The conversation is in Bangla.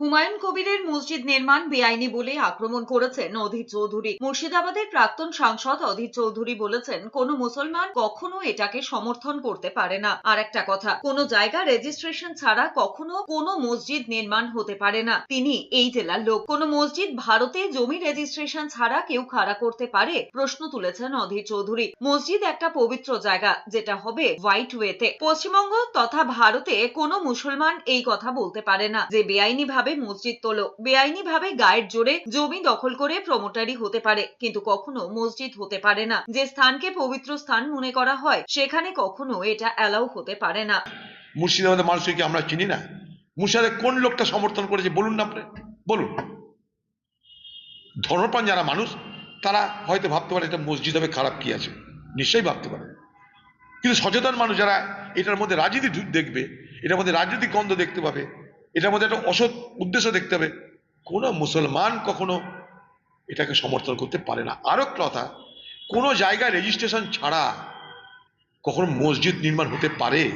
হুমায়ুন কবিরের মসজিদ নির্মাণ বেআইনি বলে আক্রমণ করেছেন অধীর চৌধুরী। মুর্শিদাবাদের প্রাক্তন সাংসদ অধীর চৌধুরী বলেছেন, কোন মুসলমান কখনো এটাকে সমর্থন করতে পারে না। আর একটা কথা, কোন জায়গা রেজিস্ট্রেশন ছাড়া কখনো কোনো মসজিদ নির্মাণ হতে পারে না। তিনি এই জেলার লোক। কোন মসজিদ ভারতে জমি রেজিস্ট্রেশন ছাড়া কেউ খাড়া করতে পারে? প্রশ্ন তুলেছেন অধীর চৌধুরী। মসজিদ একটা পবিত্র জায়গা, যেটা হবে হোয়াইট ওয়েতে পশ্চিমবঙ্গ তথা ভারতে কোনো মুসলমান এই কথা বলতে পারে না। যে বেআইনি ভাবে মসজিদ তোলো। বেআইনি ভাবে গায়ের জোরে জমি দখল করে প্রমোটারি হতে পারে, কিন্তু কখনো মসজিদ হতে পারে না। যে স্থানকে পবিত্র স্থান মনে করা হয়, সেখানে কখনো এটা অ্যালাউ হতে পারে না। মুর্শিদাবাদের মানুষকে কি আমরা চিনি না? মুর্শিদাবাদে কোন লোকটা সমর্থন করেছে? বলুন না আপনি বলুন। ধর্মপ্রাণ যারা মানুষ, তারা হয়তো ভাবতে পারে এটা মসজিদ হবে, খারাপ কি আছে? নিশ্চয়ই ভাবতে পারে। কিন্তু সচেতন মানুষ যারা, এটার মধ্যে রাজনীতি দেখবে, এটার মধ্যে রাজনৈতিক গন্ধ দেখতে পাবে এটার মধ্যে একটা অসৎ উদ্দেশ্য দেখতে হবে। কোনো মুসলমান কখনো এটাকে সমর্থন করতে পারে না। আরও কথা, কোনো জায়গায় রেজিস্ট্রেশন ছাড়া কখনো মসজিদ নির্মাণ হতে পারে?